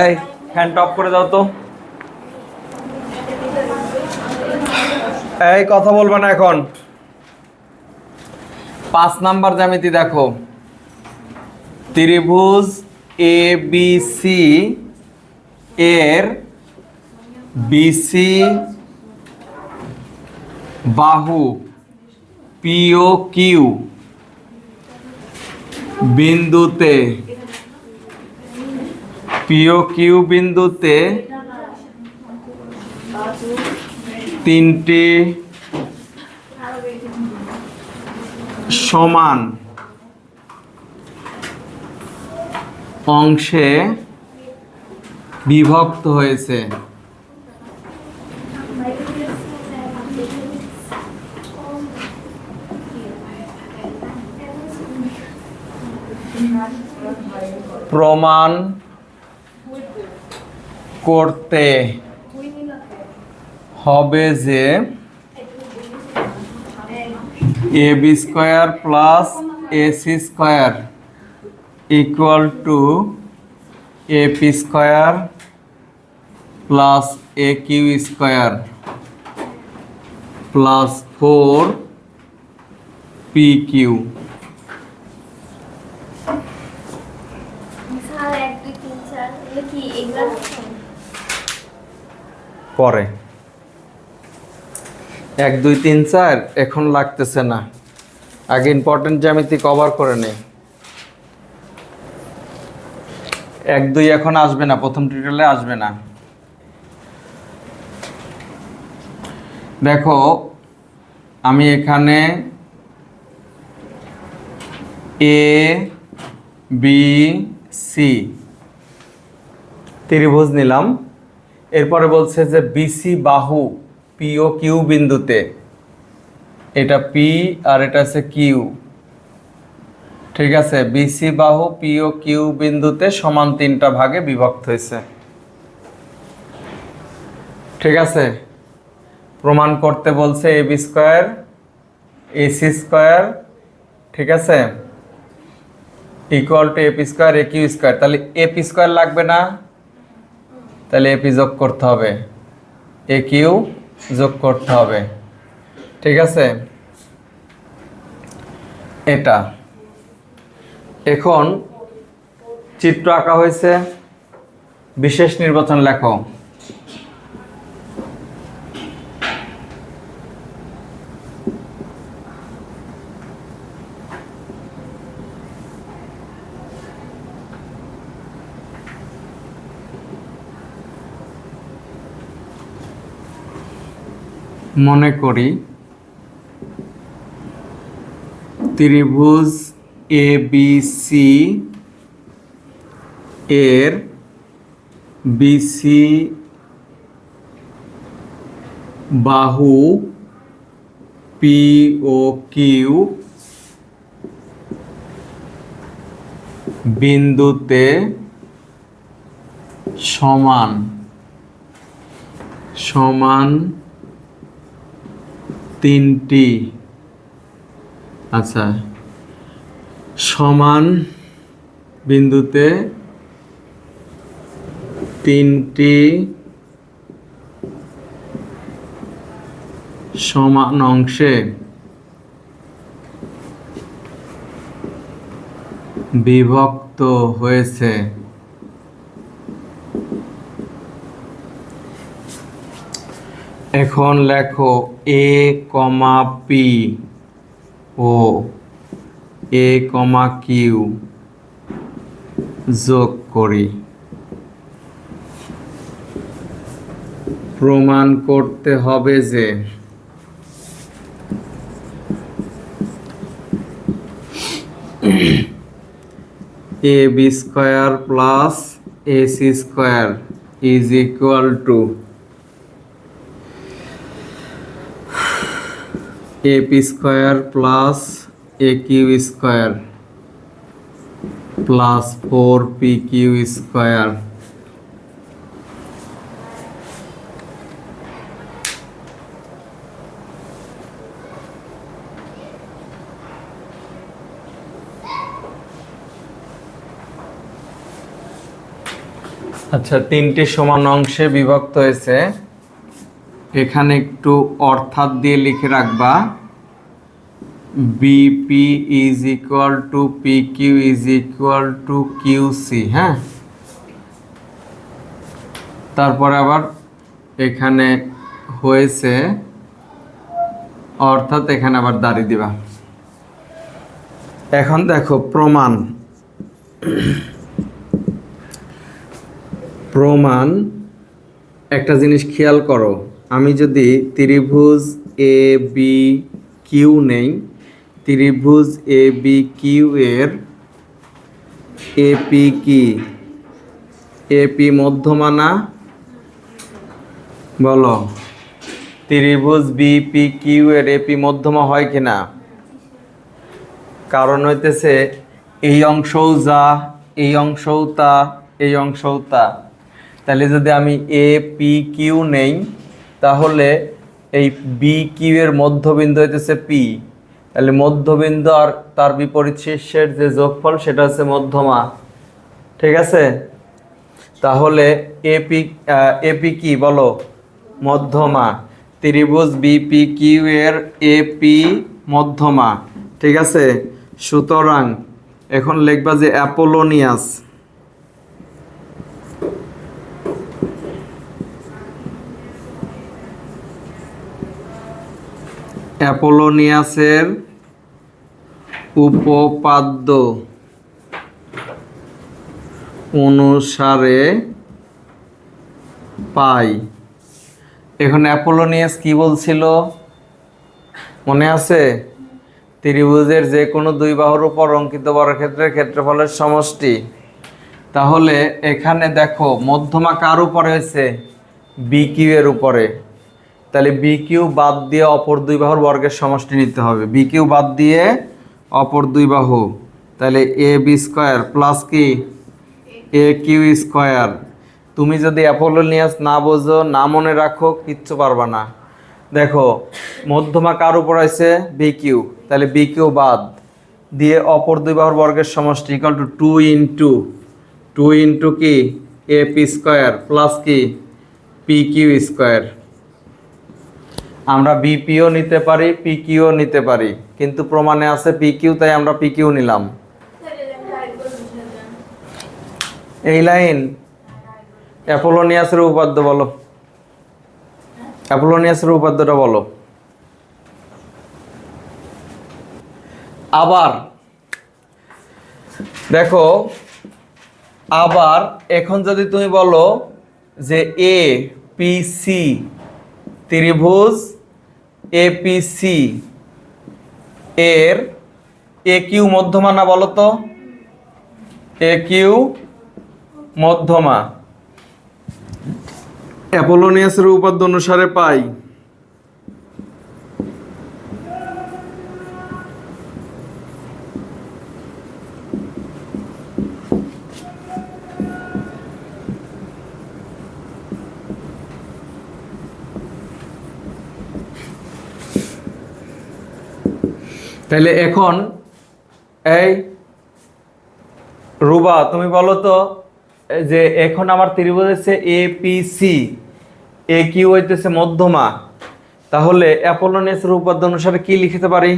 এই fan of করে দাও তো। এই কথা বলবে না এখন। পাঁচ নাম্বার জ্যামিতি দেখো। ত্রিভুজ এ বি সি এর বিসি বাহু পিও কিউ বিন্দুতে পিও কিউ বিন্দুতে তিনটি সমান অংশে বিভক্ত হয়েছে। প্রমাণ করতে হবে যে A B square plus A C square equal to A P square plus A Q square plus four P Q sir এক দুই তিন চার এগুলো কি এগুলো পরে এক, দুই, তিন, চার, এখন লাগতেছে না। আগে ইম্পর্টেন্ট জ্যামিতি কভার করে নেই। এক, দুই এখন আসবে না, প্রথম টিউটোরিয়ালে আসবে না। দেখো, আমি এখানে এ বি সি ত্রিভুজ নিলাম। এরপরে বলছে যে বিসি বাহু পি ও কিউ বিন্দুতে। এটা পি আর এটা আছে কিউ ঠিক আছে বিসি বাহু পিও কিউ বিন্দুতে সমান তিনটা ভাগে বিভক্ত হয়েছে। ঠিক আছে, প্রমাণ করতে বলছে A B square AC square, ঠিক আছে equal to AP square A Q square. তাহলে এপি স্কোয়ার লাগবে না তাহলে এপি যোগ করতে হবে। এ কিউ যোগ করতে হবে। ঠিক আছে? এটা। এখন চিত্র আঁকা হয়েছে। বিশেষ নির্বাচন লেখো। মনে করি, ত্রিভুজ এ বি সি এর বিসি বাহু পি ও কিউ বিন্দুতে সমান সমান তিনটি। আচ্ছা। সমান বিন্দুতে তিনটি সমান অংশে বিভক্ত হয়েছে। এখন লেখো এ কমা পি ও এ কমা কিউ যোগ করি। প্রমাণ করতে হবে যে A B square plus A C square is equal to A P square plus A Q square plus four P Q square আচ্ছা তিনটি সমান অংশে বিভক্ত হয়েছে। এখানে একটু অর্থাৎ দিয়ে লিখে রাখবা। BP is equal to P Q is equal to Q C হ্যাঁ? তারপরে আবার এখানে হয়েছে, অর্থাৎ এখানে আবার দাঁড়িয়ে দিবা। এখন দেখো প্রমাণ। প্রমাণ, একটা জিনিস খেয়াল করো। আমি যদি ত্রিভুজ এ, বি, কিউ নেই, ত্রিভুজ এ, বি, কিউ এর এপি কি? এপি মধ্যমানা? বলো। ত্রিভুজ বিপি কিউ এর এপি মধ্যমা হয় কিনা কারণ হইতেছে, এই অংশও যা, এই অংশও তা, এই অংশও তা। তাহলে যদি আমি এ, পি, কিউ নেই তাহলে এই বি কিউ এর মধ্যবিন্দু হইতেছে পি তাহলে মধ্যবিন্দু আর তার বিপরীত শীর্ষের যে যোগফল সেটা হচ্ছে মধ্যমা। ঠিক আছে? তাহলে এপি এপি কি বলো? মধ্যমা। ত্রিভুজ বিপি কিউ এর এপি মধ্যমা। ঠিক আছে? সুতরাং এখন লিখবা যে অ্যাপোলোনিয়াস। অ্যাপোলোনিয়াসের উপপাদ্য অনুসারে পাই। এখন অ্যাপোলোনিয়াস কি বলছিল? মনে আছে? ত্রিভুজের যে কোনো দুই বাহুর উপর অঙ্কিত বর্গক্ষেত্রের ক্ষেত্রফলের সমষ্টি। তাহলে এখানে দেখো, মধ্যমা কার উপরে হয়েছে? বি কিউ এর উপরে। তাহলে বি কিউ বাদ দিয়ে অপর দুই বাহুর বর্গের সমষ্টি নিতে হবে। বি কিউ বাদ দিয়ে অপর দুই বাহু, তাহলে এ বি স্কোয়ার প্লাস কি? এ কিউ স্কোয়ার তুমি যদি অ্যাপোলো অ্যাপোলোনিয়াস না বোঝো, না মনে রাখো, কিচ্ছু পারবা না। দেখো, মধ্যমা কার উপর আছে? বি কিউ তাহলে বি কিউ বাদ দিয়ে অপর দুই বাহুর বর্গের সমষ্টি equal to two into two into কি? এ পি স্কোয়ার প্লাস কি? পি কিউ স্কোয়ার আমরা বিপিও নিতে পারি পি কিউ নিতে পারি। কিন্তু প্রমাণে আছে পিকিউ তাই আমরা পিকিউ নিলাম। এই লাইন, অ্যাপোলোনিয়াসের উপাদ্য বলো। অ্যাপোলোনিয়াসের উপাদ্যটা বলো। আবার, দেখো, আবার এখন যদি তুমি বলো যে এ পি সি ত্রিভুজ এপিসি এর এ কিউ মধ্যমা না বলো তো? এ কিউ মধ্যমা। অ্যাপোলোনিয়াসের উপাদ্য অনুসারে পাই। তাহলে এখন এই রুবা তুমি বলো তো যে এখন আমার ত্রিভুজ হচ্ছে A P C A Q হইতেছে মধ্যমা। তাহলে অ্যাপোলোনিয়াসের উপাদ্য অনুসারে কি লিখতে পারি?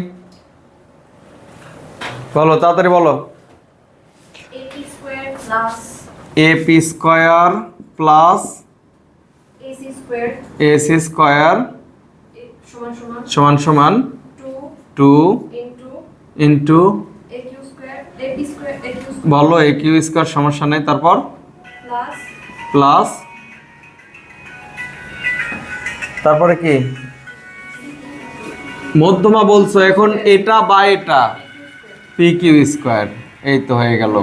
বলো তাড়াতাড়ি বলো। A P square plus A C square সমান সমান সমান সমান টু ইন্টু বলো এ কিউ স্কোয়ার সমস্যা নেই। তারপর? প্লাস প্লাস তারপরে কি? মধ্যমা বলছো এখন এটা বা এটা। পি কিউ স্কোয়ার এই তো হয়ে গেল।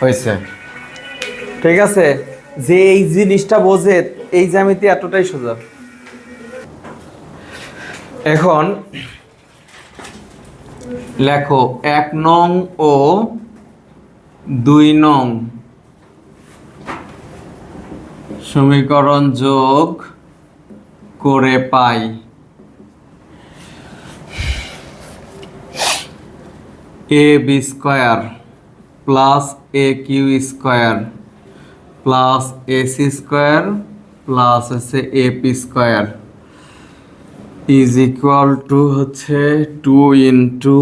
হয়েছে। ঠিক আছে? যে এই জিনিসটা বোঝে এই জ্যামিতি এতটাই সোজা। এখন লেখো, এক নং ও দুই নং। সমীকরণ যোগ করে পাই। A B square plus A Q square plus AC square plus হচ্ছে AP square. Is equal to হচ্ছে two into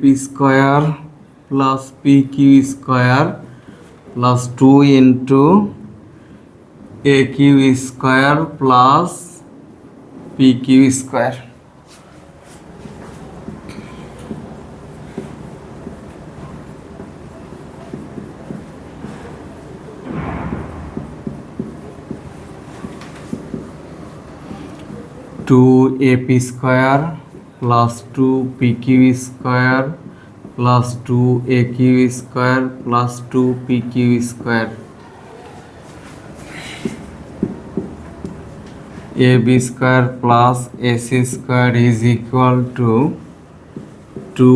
P square plus P Q square plus two into A Q square plus P Q square two AP square plus two P Q square plus two A Q square plus two P Q square A B square plus AC square is equal to two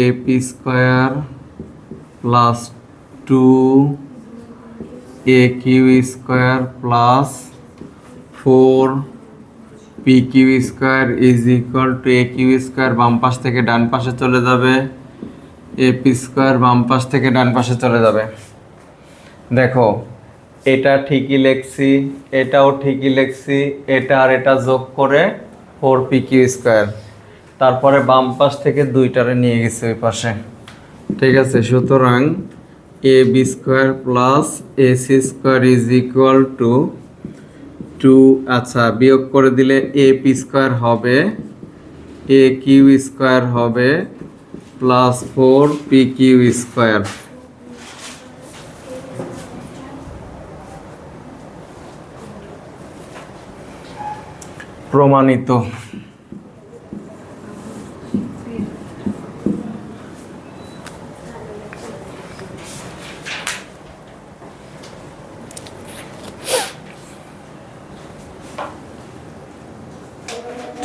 AP square plus two A Q square plus four P Q square is equal to A Q square বাম পাশ থেকে ডান পাশে চলে যাবে। এ P square বাম পাশ থেকে ডান পাশে চলে যাবে। দেখো, এটা ঠিকই লিখছি, এটাও ঠিকই লিখছি, এটা আর এটা যোগ করে ফোর পি কিউ স্কোয়ার তারপরে বাম পাশ থেকে দুইটারে নিয়ে গেছে ওই পাশে। ঠিক আছে, সুতরাং A B square plus A C square is equal to two আচ্ছা বিয়োগ করে দিলে এ পি স্কোয়ার হবে এ কিউ স্কোয়ার হবে plus four P Q square প্রমাণিত।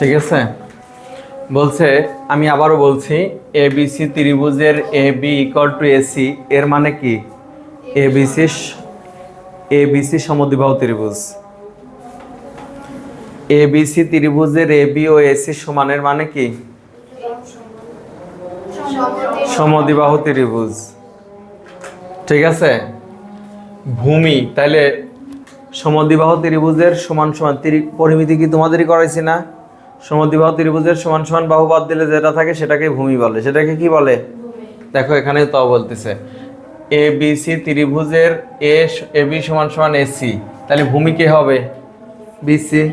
ঠিক আছে? বলছে, আমি আবারও বলছি এ বিসি ত্রিভুজের A B equal to AC এর মানে কি? এ বিসি এ বিসি সমদ্বিবাহু ত্রিভুজ। এ বিসি ত্রিভুজের এ বি ও এসি সমানের মানে কি? সমদ্বিবাহু ত্রিভুজ। ঠিক আছে? ভূমি তাহলে সমদ্বিবাহু ত্রিভুজের সমান সমান পরিমিতি কি তোমাদেরই করাইছি না? সমদ্বিবাহু ত্রিভুজের সমান সমান বাহু বাদ দিলে যেটা থাকে সেটাকে ভূমি বলে। সেটাকে কি বলে? দেখো, এখানে তো বলতেছে। এ বি সি ত্রিভুজের এ এ বি সমান সমান এসি তাহলে ভূমি কে হবে? বিসি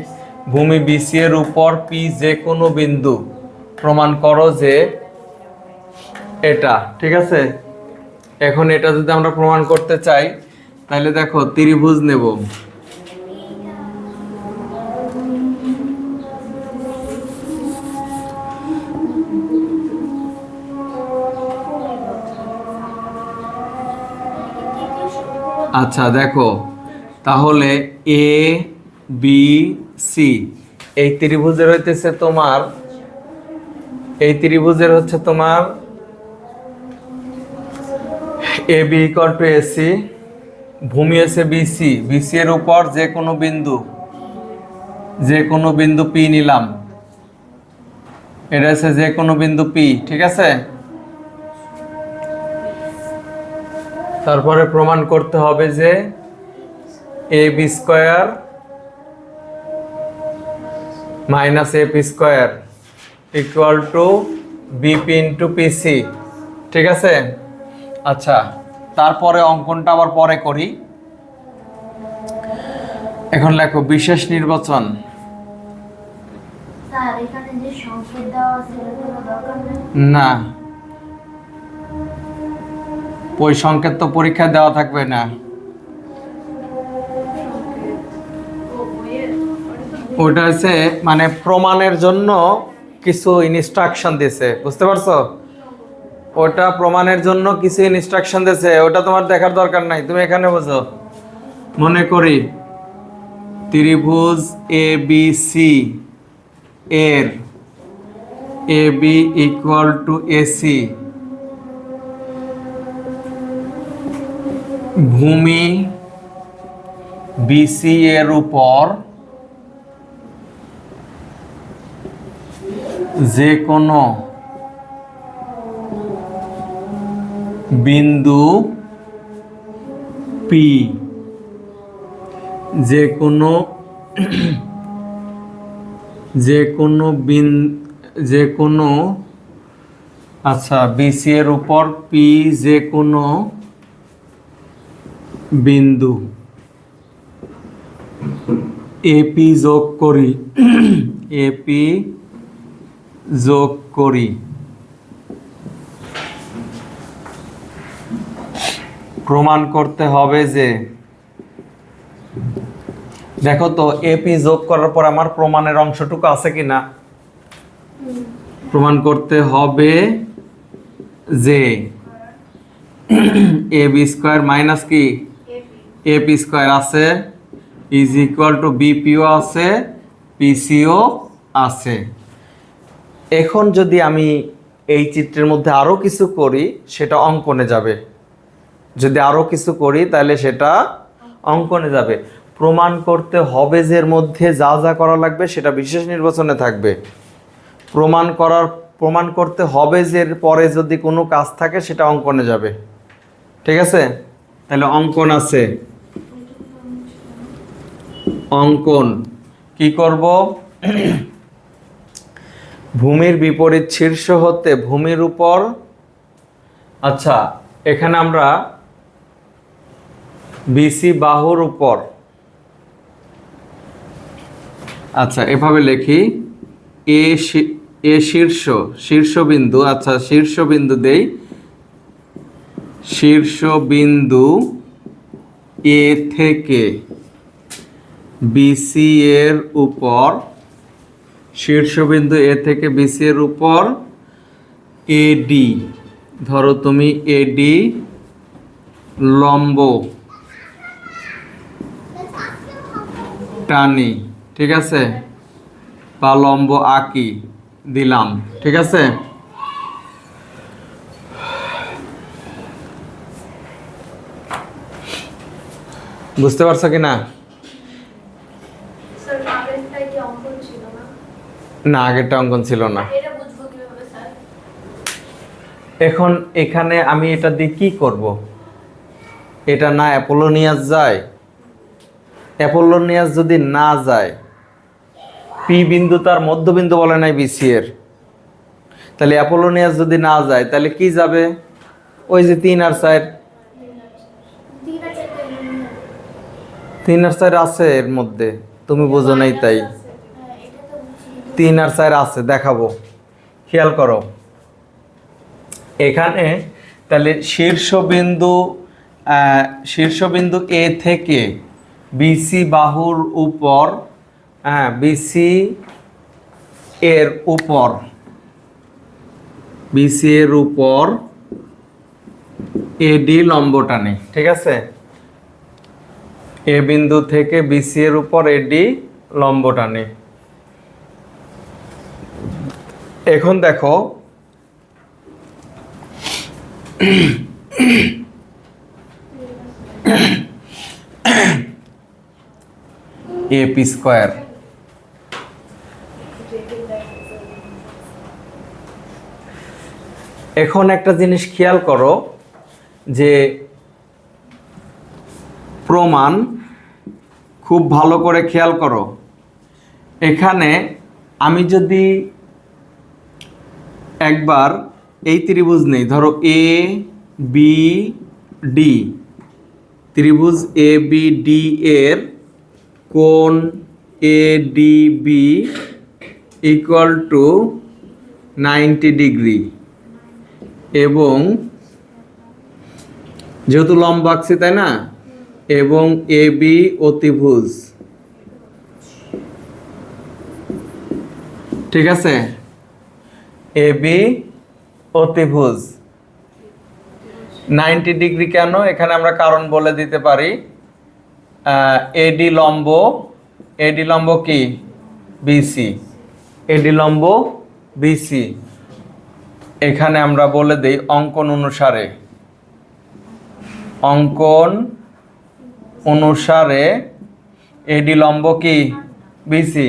ভূমি বিসি এর উপর পি যে কোনো বিন্দু প্রমাণ করো যে এটা, ঠিক আছে? এখন এটা যদি আমরা প্রমাণ করতে চাই, তাহলে দেখো, ত্রিভুজ নেব। আচ্ছা দেখো। তাহলে এ বি সি এই ত্রিভুজের হইতেছে তোমার, এই ত্রিভুজের হচ্ছে তোমার A B equal to AC ভূমি আছে বিসি বিসি এর উপর যে কোনো বিন্দু, যে কোনো বিন্দু পি নিলাম। এটা আছে যে কোনো বিন্দু পি ঠিক আছে? তারপরে প্রমাণ করতে হবে যে A B square minus A P square equal to BP into PC ঠিক আছে? আচ্ছা তারপরে অঙ্কনটা আবার পরে করি। এখন লেখো বিশেষ নির্বাচন। স্যার ওই সংকেত তো পরীক্ষায় দেওয়া থাকবে না। ওটা হচ্ছে মানে প্রমাণের জন্য কিছু ইনস্ট্রাকশন দিছে বুঝতে পারছ? ওটা প্রমাণের জন্য কিছু ইনস্ট্রাকশন দিছে ওটা তোমার দেখার দরকার নাই, তুমি এখানে বোঝো। মনে করি, ত্রিভুজ এ বি সি এর A B equal to AC ভূমি বিসি এর উপর যে কোনো বিন্দু পি যে কোনো যে কোনো বিন যে কোনো আচ্ছা বিসি এর উপর পি যে কোনো বিন্দু। এপি যোগ করি। এপি যোগ করি। প্রমাণ করতে হবে যে, দেখো তো এপি যোগ করার পর আমার প্রমাণের অংশটুকু আছে কি না প্রমাণ করতে হবে যে, এ বি স্কোয়ার মাইনাস কি? এ পি স্কোয়ার আছে ইজ ইকুয়াল টু বিপিও আছে পিসিও আছে। এখন যদি আমি এই চিত্রের মধ্যে আরও কিছু করি, সেটা অঙ্কনে যাবে। যদি আরও কিছু করি, তাহলে সেটা অঙ্কনে যাবে। প্রমাণ করতে হবে যে এর মধ্যে যা যা করা লাগবে, সেটা বিশেষ নির্বাচনে থাকবে। প্রমাণ করার, প্রমাণ করতে হবে যে এর পরে যদি কোনো কাজ থাকে, সেটা অঙ্কনে যাবে। ঠিক আছে? তাহলে অঙ্কন আছে। অঙ্কন। কি করব? ভূমির বিপরীত শীর্ষ হতে ভূমির উপর। আচ্ছা এখানে আমরা বিসি বাহুর উপর। আচ্ছা এভাবে লিখি। এ এ শীর্ষ শীর্ষবিন্দু আচ্ছা শীর্ষবিন্দু দেই। শীর্ষবিন্দু এ থেকে বিসি এর উপর, শীর্ষবিন্দু এ থেকে বিসি এর উপর এডি ধরো তুমি এডি লম্ব টানি, ঠিক আছে? বা লম্ব আঁকি দিলাম, ঠিক আছে? বুঝতে পারছ কি না স্যার আগেরটাই কি অঙ্কন ছিল না না, আগেরটা অঙ্কন ছিল না। এখন এখানে আমি এটা দিয়ে কি করব? এটা না অ্যাপোলোনিয়াস যায়, অ্যাপোলোনিয়াস যদি না যায় পি বিন্দু তার মধ্যবিন্দু বলে নাই বিসি এর। তাহলে অ্যাপোলোনিয়াস যদি না যায়, তাহলে কি যাবে? ওই যে তিন আর চার। তিন আর চার আছে এর মধ্যে, তুমি বোঝো নাই তাই। তিন আর চার আছে, দেখাবো। খেয়াল করো। এখানে তাহলে শীর্ষবিন্দু শীর্ষবিন্দু এ থেকে বিসি বাহুর উপর হ্যাঁ বিসি এর উপর বিসি এর উপর এডি লম্ব টানে, ঠিক আছে? এ বিন্দু থেকে বিসি এর উপর এডি লম্ব টানে। এখন দেখো এপি স্কোয়ার। এখন একটা জিনিস খেয়াল করো, যে প্রমাণ খুব ভালো করে খেয়াল করো। এখানে আমি যদি একবার এই ত্রিভুজ নেই। ধরো এ বি ডি ত্রিভুজ এ বি ডি এর কোণ A D B equal to ninety degree এবং যেহেতু লম্ব আঁকছি, তাই না? এবং এ বি অতিভুজ ঠিক আছে? এ বি অতিভুজ নাইনটি ডিগ্রি কেন? এখানে আমরা কারণ বলে দিতে পারি। এডি লম্ব। এডি লম্ব কি? বিসি এডি লম্ব বিসি এখানে আমরা বলে দেই অঙ্কন অনুসারে। অঙ্কন অনুসারে এডি লম্ব কি? বিসি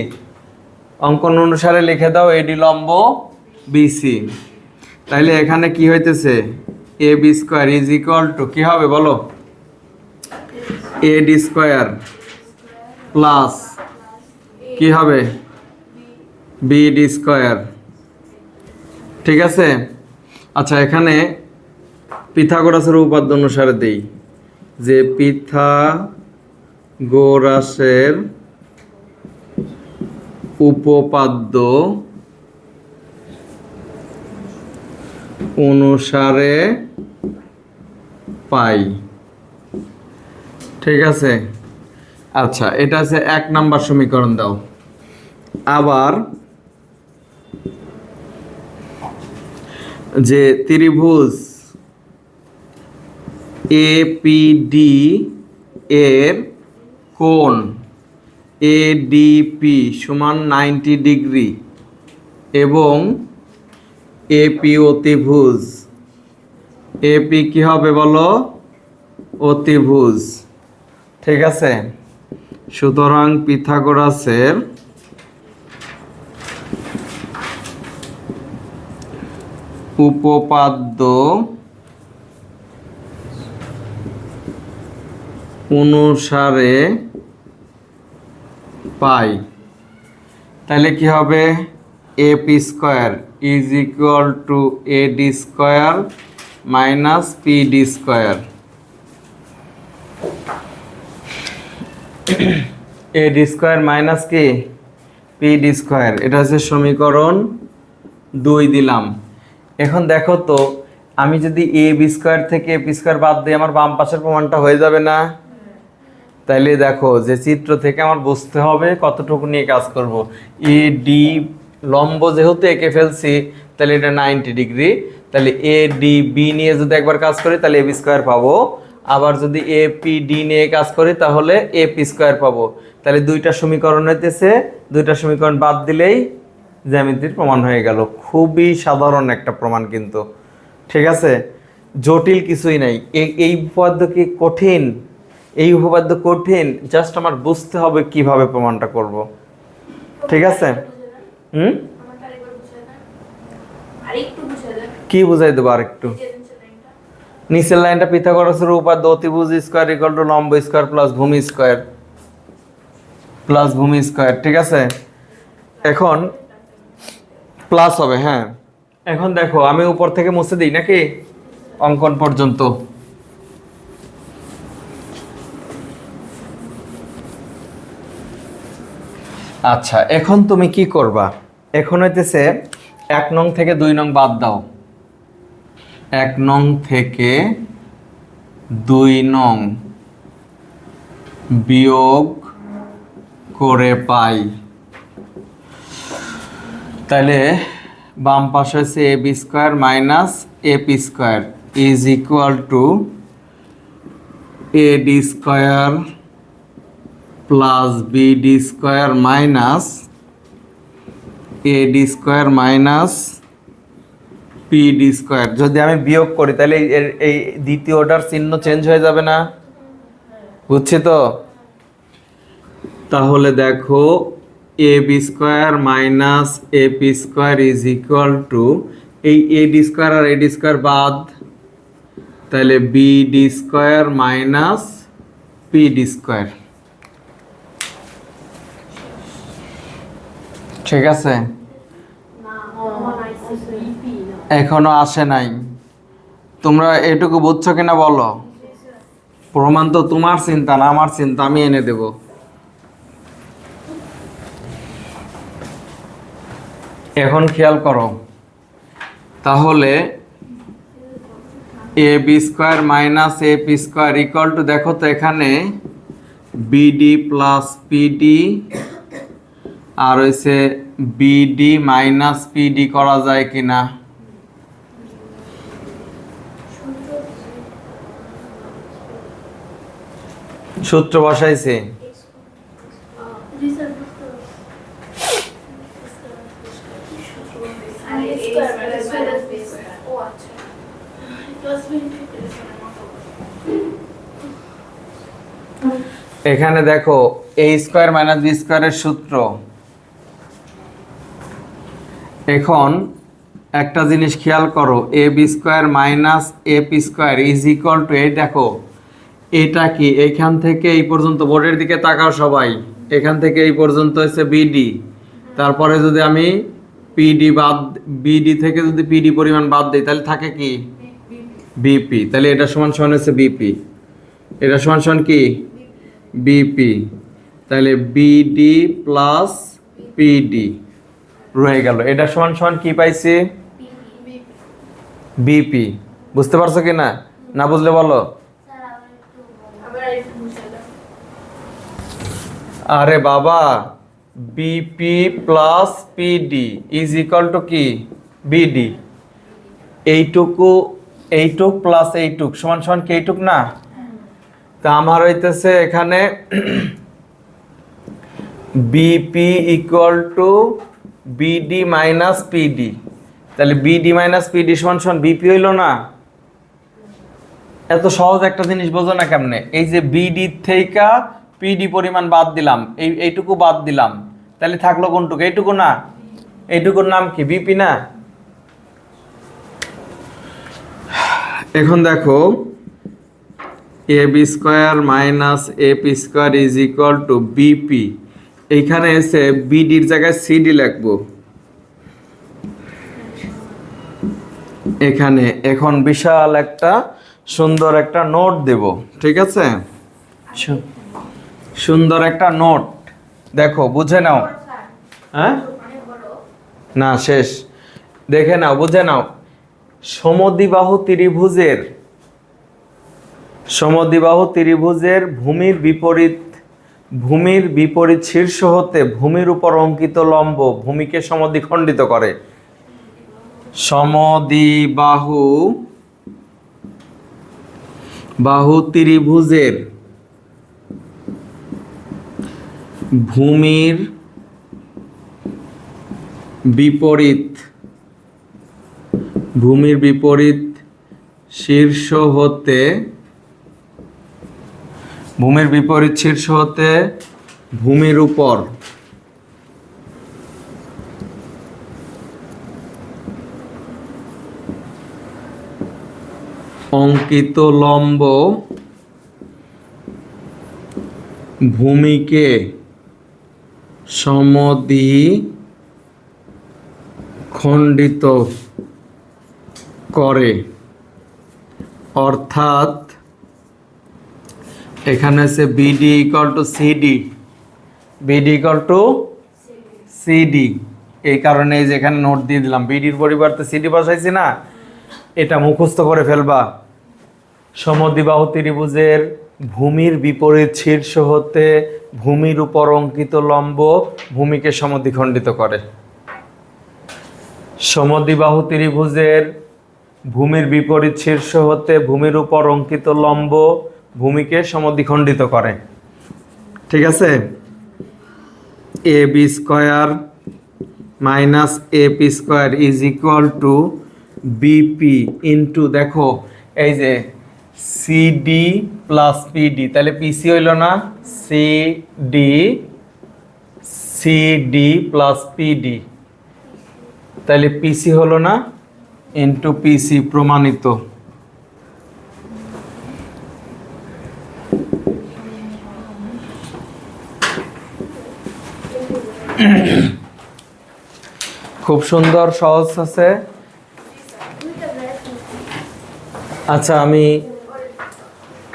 অঙ্কন অনুসারে লিখে দাও এডি লম্ব বিসি তাইলে এখানে কি হইতেছে? A B square is equal to কি হবে বলো? এ ডি স্কোয়ার প্লাস কি হবে? বি ডি স্কোয়ার ঠিক আছে? আচ্ছা এখানে পিথাগোরাসের উপাদ্য অনুসারে দেই। যে পিথাগোরাসের উপপাদ্য অনুসারে পাই। ঠিক আছে? আচ্ছা এটা আছে এক নাম্বার সমীকরণ দাও। আবার যে ত্রিভুজ এপিডি এর কোণ এডিপি সমান নাইনটি ডিগ্রি এবং এপি অতিভুজ এপি কি হবে বলো? অতিভুজ ঠিক আছে। সুতরাং পিথাগোরাসের উপপাদ্য অনুসারে পাই। তাহলে কি হবে? A P square. Is equal to A D square minus P D square A D square minus কি পি ডি স্কোয়ার এটা হচ্ছে সমীকরণ দুই দিলাম। এখন দেখো তো, আমি যদি এ বি স্কোয়ার থেকে এ পি স্কোয়ার বাদ দিই, আমার বাম পাশের প্রমাণটা হয়ে যাবে না? তাইলে দেখো, যে চিত্র থেকে আমার বুঝতে হবে কতটুকু নিয়ে কাজ করব। এ ডি লম্ব যেহেতু এঁকে ফেলছি, তাহলে এটা নাইনটি ডিগ্রি তাহলে এ ডি বি নিয়ে যদি একবার কাজ করি, তাহলে এ বি স্কোয়ার পাবো। আবার যদি এ পি ডি নিয়ে কাজ করি, তাহলে এ পি স্কোয়ার পাবো। তাহলে দুইটা সমীকরণ হইতেছে, দুইটা সমীকরণ বাদ দিলেই জ্যামিতির প্রমাণ হয়ে গেল। খুবই সাধারণ একটা প্রমাণ কিন্তু। ঠিক আছে? জটিল কিছুই নাই। এই উপপাদ্য কি কঠিন? এই উপপাদ্য কঠিন? জাস্ট আমার বুঝতে হবে কীভাবে প্রমাণটা করব। ঠিক আছে? হুম? আরেকটু কি বুঝাই দেবো আর একটু যে নিচে লাইনটা নিচের লাইনটা পিথাগোরাসের উপাদ্য অতিভুজ স্কোয়ার ইকুয়াল টু লম্ব স্কোয়ার প্লাস ভূমি স্কোয়ার প্লাস ভূমি স্কোয়ার, ঠিক আছে? এখন প্লাস হবে হ্যাঁ। এখন দেখো, আমি উপর থেকে মুছে দিই নাকি? অঙ্কন পর্যন্ত। আচ্ছা এখন তুমি কি করবা? এখন হইতেছে এক নং থেকে দুই নং বাদ দাও। এক নং থেকে দুই নং বিয়োগ করে পাই। তাহলে বাম পাশে হচ্ছে A B square minus A P square is equal to A D square plus B D square minus A D square minus P D square. যদি আমি বিয়োগ করি, তাহলে এর এই দ্বিতীয়টার চিহ্ন চেঞ্জ হয়ে যাবে না। বুঝছি তো? তাহলে দেখো, A B square minus A P square is equal to এই এ ডি স্কোয়ার আর এ ডি স্কোয়ার বাদ, তাহলে B D square minus P D square. ঠিক আছে? এখনও আসে নাই। তোমরা এটুকু বুঝছ কিনা বলো? প্রমাণ তো তোমার চিন্তা না আমার চিন্তা, আমি এনে দেব। এখন খেয়াল করো। তাহলে A B square minus A P square equal to দেখো তো এখানে বিডি প্লাস পিডি আর হচ্ছে বিডি মাইনাস পিডি করা যায় কিনা? সূত্র বসাইছে। এখানে দেখো এ স্কোয়ার মাইনাস বি স্কোয়ারের সূত্র। এখন একটা জিনিস খেয়াল করো A B square minus A P square is equal to এই দেখো। এটা কি? এখান থেকে এই পর্যন্ত বোর্ডের দিকে তাকাও সবাই। এখান থেকে এই পর্যন্ত হচ্ছে বিডি তারপরে যদি আমি পিডি বাদ বিডি থেকে যদি পিডি পরিমাণ বাদ দিই, তাহলে থাকে কি? বিপি তাহলে এটা সমান সমান হচ্ছে বিপি এটা সমান সমান কি? বিপি তাহলে বিডি প্লাস পিডি রয়ে গেল। এটা সমান সমান কি পাইছি? বিপি বুঝতে পারছ কি না? না বুঝলে বলো। আরে বাবা BP plus PD is equal to কি? বিডি এইটুকু এইটুক প্লাস এইটুক সমান সমান কি এইটুক না? তা আমার হইতেছে এখানে BP equal to BD minus PD তাহলে বিডি মাইনাস পিডি সমান সমান বিপি হইল না? এত সহজ একটা জিনিস বোঝো না কেমনে? এই যে বিডি থেকে পিডি পরিমাণ বাদ দিলাম, এই, এইটুকু বাদ দিলাম, তাহলে থাকল কোনটুকু? এইটুকু না? এইটুকুর নাম কি? বিপি না? এখন দেখো A B square minus A P square is equal to BP এইখানে এসে বিডির জায়গায় সিডি লিখব। এখানে এখন বিশাল একটা সুন্দর একটা নোট দেব ঠিক আছে? সুন্দর একটা নোট। দেখো বুঝে নাও। হ্যাঁ? না শেষ। দেখে নাও বুঝে নাও। সমদ্বিবাহু ত্রিভুজের সমদ্বিবাহু ত্রিভুজের ভূমির বিপরীত ভূমির বিপরীত শীর্ষ হতে ভূমির উপর অঙ্কিত লম্ব ভূমিকে সমদ্বিখণ্ডিত করে। সমদ্বিবাহু, বাহু ত্রিভুজের ভূমির বিপরীত ভূমির বিপরীত শীর্ষ হতে ভূমির বিপরীত শীর্ষ হতে ভূমির উপর। অঙ্কিত লম্ব ভূমিকে সমদি খণ্ডিত করে। অর্থাৎ এখানে আছে BD equal to CD BD equal to CD এই কারণে এই যে এখানে নোট দিয়ে দিলাম। বিডির পরিবর্তে সিডি বসাইছি না? এটা মুখস্থ করে ফেলবা। সমদ্বিবাহু ত্রিভুজের ভূমির বিপরীত শীর্ষ হতে ভূমির উপর অঙ্কিত লম্ব ভূমিকে সমদ্বিখণ্ডিত করে। সমদ্বিবাহু ত্রিভুজের ভূমির বিপরীত শীর্ষ হতে ভূমির উপর অঙ্কিত লম্ব ভূমিকে সমদ্বিখণ্ডিত করে। ঠিক আছে? A B square minus A P square is equal to BP into দেখো, এই যে সিডি প্লাস পিডি তাহলে পিসি হইল না সিডি সিডি প্লাস পিডি তাহলে পিসি হলো না ইন্টু পিসি প্রমাণিত। খুব সুন্দর সহজ আছে। আচ্ছা আমি